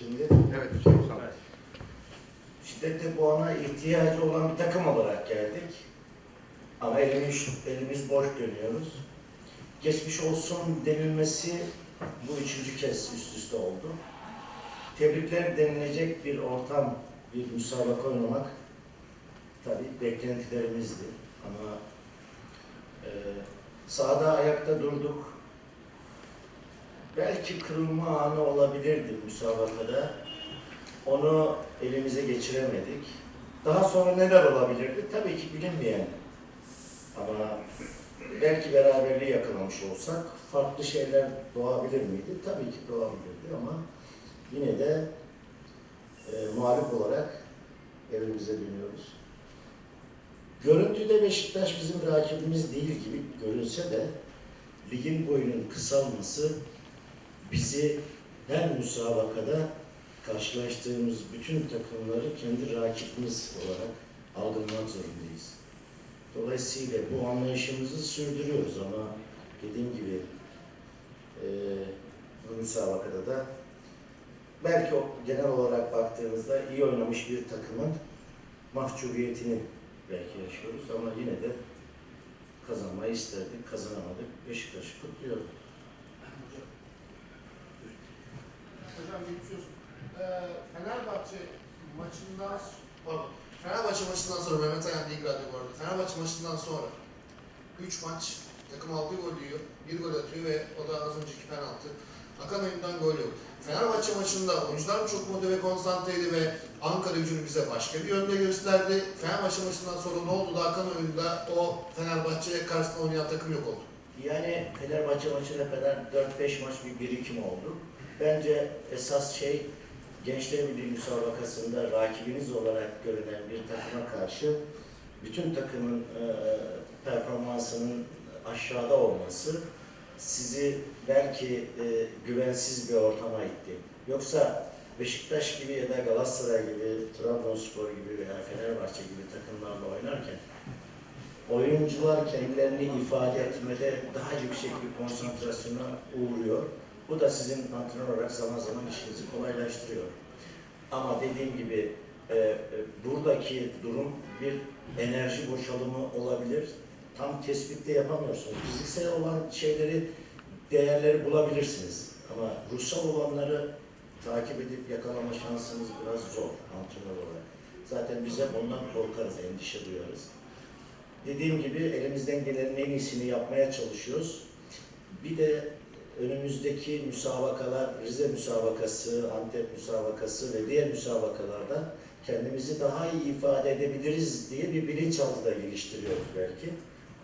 Şimdi Evet Hüseyin sağ ol. şiddetli puana ihtiyacı olan bir takım olarak geldik. Ama elimiz, elimiz boş dönüyoruz. Geçmiş olsun denilmesi bu üçüncü kez üst üste oldu. Tebrikler denilecek bir ortam, bir müsabaka oynamak tabii beklentilerimizdi. Ama e, sahada ayakta durduk. Belki kırılma anı olabilirdi müsabakada. Onu elimize geçiremedik. Daha sonra neler olabilirdi? Tabii ki bilinmeyen. Ama belki beraberliği yakalamış olsak farklı şeyler doğabilir miydi? Tabii ki doğabilirdi ama yine de e, mağlup olarak evimize dönüyoruz. Görüntüde Beşiktaş bizim rakibimiz değil gibi görünse de ligin boyunun kısalması bizi her müsabakada karşılaştığımız bütün takımları kendi rakibimiz olarak algılamak zorundayız. Dolayısıyla bu anlayışımızı sürdürüyoruz ama dediğim gibi e, bu müsabakada da belki o genel olarak baktığımızda iyi oynamış bir takımın mahcubiyetini belki yaşıyoruz ama yine de kazanmayı isterdik, kazanamadık. Beşiktaş'ı kutluyorum. Hocam geçiyorsun. Ee, Fenerbahçe maçından pardon. Fenerbahçe maçından sonra Mehmet Ayan değil radyo bu arada. Fenerbahçe maçından sonra 3 maç takım 6 gol yiyor. 1 gol atıyor ve o da az önceki penaltı. Hakan oyundan gol yok. Fenerbahçe maçında oyuncular çok motive ve konsantreydi ve Ankara gücünü bize başka bir yönde gösterdi. Fenerbahçe maçından sonra ne oldu da Hakan oyunda o Fenerbahçe'ye karşısında oynayan takım yok oldu. Yani Fenerbahçe maçına kadar 4-5 maç bir birikim oldu. Bence esas şey Gençler Birliği müsabakasında rakibiniz olarak görünen bir takıma karşı bütün takımın e, performansının aşağıda olması sizi belki e, güvensiz bir ortama itti. Yoksa Beşiktaş gibi ya da Galatasaray gibi, Trabzonspor gibi veya Fenerbahçe gibi takımlarla oynarken oyuncular kendilerini ifade etmede daha yüksek bir konsantrasyona uğruyor. Bu da sizin antrenör olarak zaman zaman işinizi kolaylaştırıyor. Ama dediğim gibi e, e, buradaki durum bir enerji boşalımı olabilir. Tam tespitte yapamıyorsunuz. Fiziksel olan şeyleri, değerleri bulabilirsiniz. Ama ruhsal olanları takip edip yakalama şansınız biraz zor antrenör olarak. Zaten bize bundan korkarız, endişe duyarız. Dediğim gibi elimizden gelenin en iyisini yapmaya çalışıyoruz. Bir de önümüzdeki müsabakalar, Rize müsabakası, Antep müsabakası ve diğer müsabakalarda kendimizi daha iyi ifade edebiliriz diye bir bilinçaltı da geliştiriyoruz belki.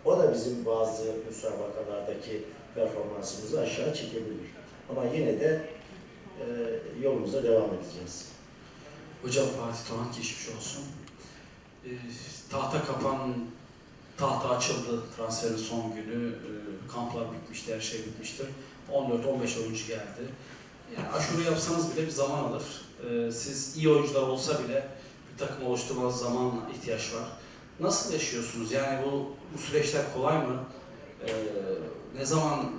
O da bizim bazı müsabakalardaki performansımızı aşağı çekebilir. Ama yine de e, yolumuza devam edeceğiz. Hocam Fatih Doğan geçmiş olsun. Ee, tahta kapan, tahta açıldı transferin son günü. Ee, kamplar bitmişti, her şey bitmiştir. 14-15 oyuncu geldi. Yani aşure yapsanız bile bir zaman alır. Ee, siz iyi oyuncular olsa bile bir takım oluşturmanız zaman ihtiyaç var. Nasıl yaşıyorsunuz? Yani bu, bu süreçler kolay mı? Ee, ne zaman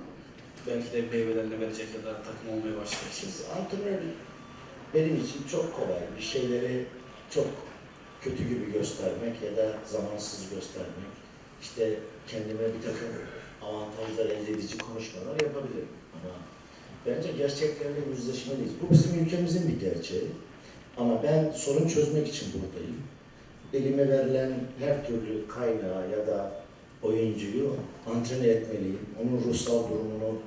belki de meyvelerini verecek ya da takım olmaya başlayacaksınız? Antrenör benim için çok kolay. Bir şeyleri çok kötü gibi göstermek ya da zamansız göstermek. İşte kendime bir takım avantajlar elde edici konuşmalar yapabilirim. Ama bence gerçeklerle yüzleşmeliyiz. Bu bizim ülkemizin bir gerçeği. Ama ben sorun çözmek için buradayım. Elime verilen her türlü kaynağı ya da oyuncuyu antrene etmeliyim. Onun ruhsal durumunu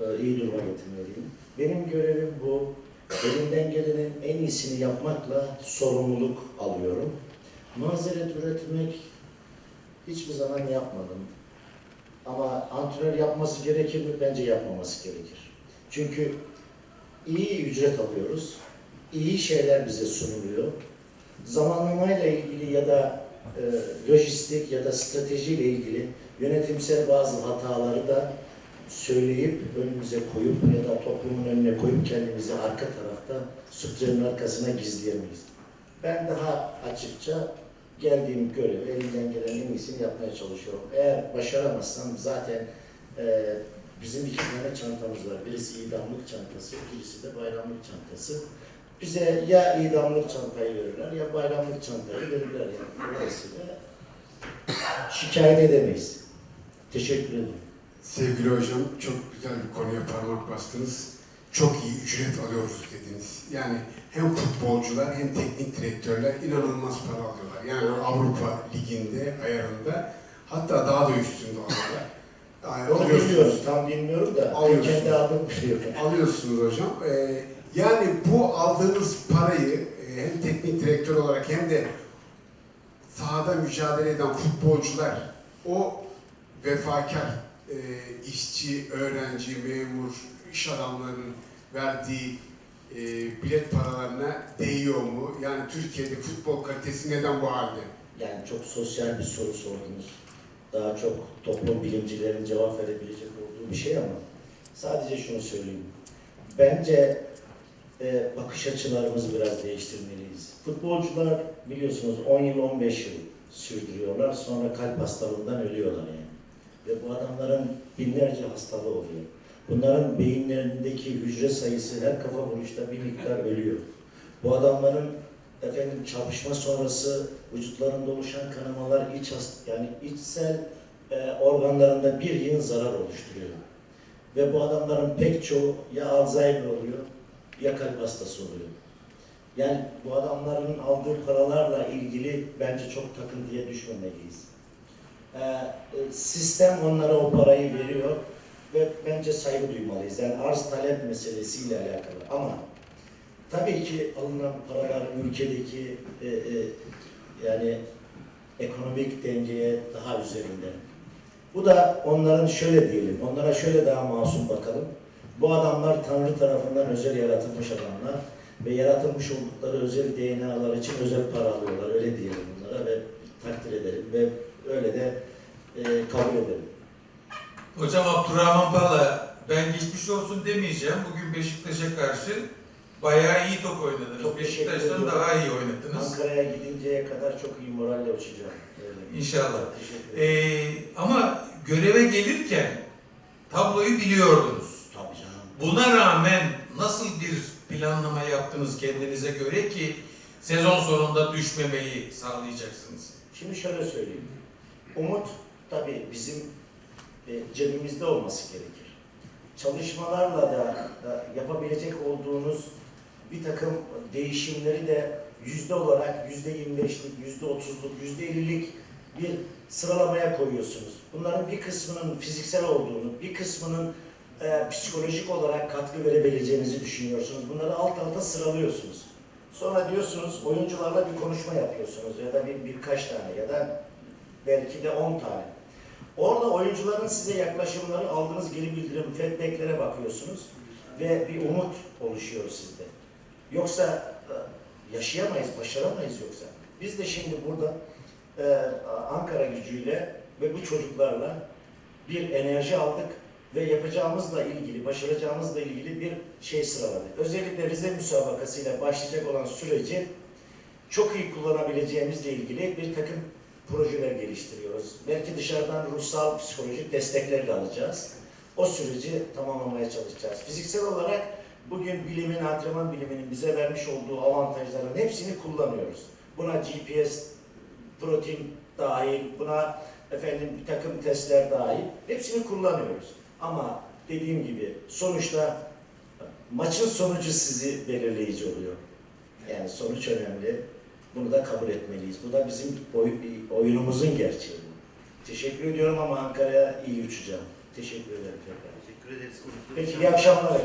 e, iyi duruma getirmeliyim. Benim görevim bu. Elimden gelenin en iyisini yapmakla sorumluluk alıyorum. Mazeret üretmek hiçbir zaman yapmadım. Ama antrenör yapması gerekir mi? Bence yapmaması gerekir. Çünkü iyi ücret alıyoruz. İyi şeyler bize sunuluyor. Zamanlamayla ilgili ya da e, lojistik ya da stratejiyle ilgili yönetimsel bazı hataları da söyleyip önümüze koyup ya da toplumun önüne koyup kendimizi arka tarafta sütrenin arkasına gizleyemeyiz. Ben daha açıkça geldiğim görevi elimden gelen en iyisini yapmaya çalışıyorum. Eğer başaramazsam zaten e, Bizim iki tane çantamız var. Birisi idamlık çantası, birisi de bayramlık çantası. Bize ya idamlık çantayı verirler ya bayramlık çantayı verirler yani. Dolayısıyla şikayet edemeyiz. Teşekkür ederim. Sevgili hocam çok güzel bir konuya parmak bastınız. Çok iyi ücret alıyoruz dediniz. Yani hem futbolcular hem teknik direktörler inanılmaz para alıyorlar. Yani Avrupa Ligi'nde ayarında hatta daha da üstünde alıyorlar. Yani Onu alıyorsunuz. tam bilmiyorum da ben Alıyorsun. kendi aldığımı biliyorum. Alıyorsunuz hocam. Ee, yani bu aldığınız parayı e, hem teknik direktör olarak hem de sahada mücadele eden futbolcular o vefakar e, işçi, öğrenci, memur, iş adamlarının verdiği e, bilet paralarına değiyor mu? Yani Türkiye'de futbol kalitesi neden bu halde? Yani çok sosyal bir soru sordunuz. Daha çok toplum bilimcilerin cevap verebilecek olduğu bir şey ama sadece şunu söyleyeyim. Bence e, bakış açılarımızı biraz değiştirmeliyiz. Futbolcular biliyorsunuz 10 yıl 15 yıl sürdürüyorlar sonra kalp hastalığından ölüyorlar yani. Ve bu adamların binlerce hastalığı oluyor. Bunların beyinlerindeki hücre sayısı her kafa vuruşta bir miktar ölüyor. Bu adamların efendim çarpışma sonrası vücutlarında oluşan kanamalar iç yani içsel e, organlarında bir yığın zarar oluşturuyor. Ve bu adamların pek çoğu ya Alzheimer oluyor ya kalp hastası oluyor. Yani bu adamların aldığı paralarla ilgili bence çok takıntıya düşmemeliyiz. Ee, sistem onlara o parayı veriyor ve bence saygı duymalıyız. Yani arz talep meselesiyle alakalı. Ama tabii ki alınan paralar ülkedeki e, e, yani ekonomik dengeye daha üzerinde. Bu da onların şöyle diyelim, onlara şöyle daha masum bakalım. Bu adamlar Tanrı tarafından özel yaratılmış adamlar ve yaratılmış oldukları özel DNA'lar için özel para alıyorlar. Öyle diyelim bunlara ve takdir edelim ve öyle de e, kabul edelim. Hocam Abdurrahman Pala, ben geçmiş olsun demeyeceğim. Bugün Beşiktaş'a karşı bayağı iyi top oynadınız. Çok Beşiktaş'tan daha iyi oynadınız. Ankara'ya gidinceye kadar çok iyi moralle uçacağım. Öyle. İnşallah. Ee, ama göreve gelirken tabloyu biliyordunuz. Tabii canım. Buna rağmen nasıl bir planlama yaptınız kendinize göre ki sezon sonunda düşmemeyi sağlayacaksınız? Şimdi şöyle söyleyeyim. Umut tabii bizim e, cebimizde olması gerekir. Çalışmalarla da, da yapabilecek olduğunuz bir takım değişimleri de yüzde olarak yüzde yirmi beşlik, yüzde otuzluk, yüzde ellilik bir sıralamaya koyuyorsunuz. Bunların bir kısmının fiziksel olduğunu, bir kısmının e, psikolojik olarak katkı verebileceğinizi düşünüyorsunuz. Bunları alt alta sıralıyorsunuz. Sonra diyorsunuz oyuncularla bir konuşma yapıyorsunuz ya da bir birkaç tane ya da belki de 10 tane. Orada oyuncuların size yaklaşımları, aldığınız geri bildirim, feedbacklere bakıyorsunuz ve bir umut oluşuyor sizde. Yoksa e, yaşayamayız, başaramayız yoksa. Biz de şimdi burada e, Ankara gücüyle ve bu çocuklarla bir enerji aldık ve yapacağımızla ilgili, başaracağımızla ilgili bir şey sıraladık. Özellikle Rize müsabakasıyla başlayacak olan süreci çok iyi kullanabileceğimizle ilgili bir takım projeler geliştiriyoruz. Belki dışarıdan ruhsal, psikolojik destekler de alacağız. O süreci tamamlamaya çalışacağız. Fiziksel olarak bugün bilimin, antrenman biliminin bize vermiş olduğu avantajların hepsini kullanıyoruz. Buna GPS, protein dahil, buna efendim bir takım testler dahil hepsini kullanıyoruz. Ama dediğim gibi sonuçta maçın sonucu sizi belirleyici oluyor. Yani sonuç önemli. Bunu da kabul etmeliyiz. Bu da bizim oy- oyunumuzun gerçeği. Teşekkür ediyorum ama Ankara'ya iyi uçacağım. Teşekkür ederim tekrar. Teşekkür ederiz. Peki iyi akşamlar.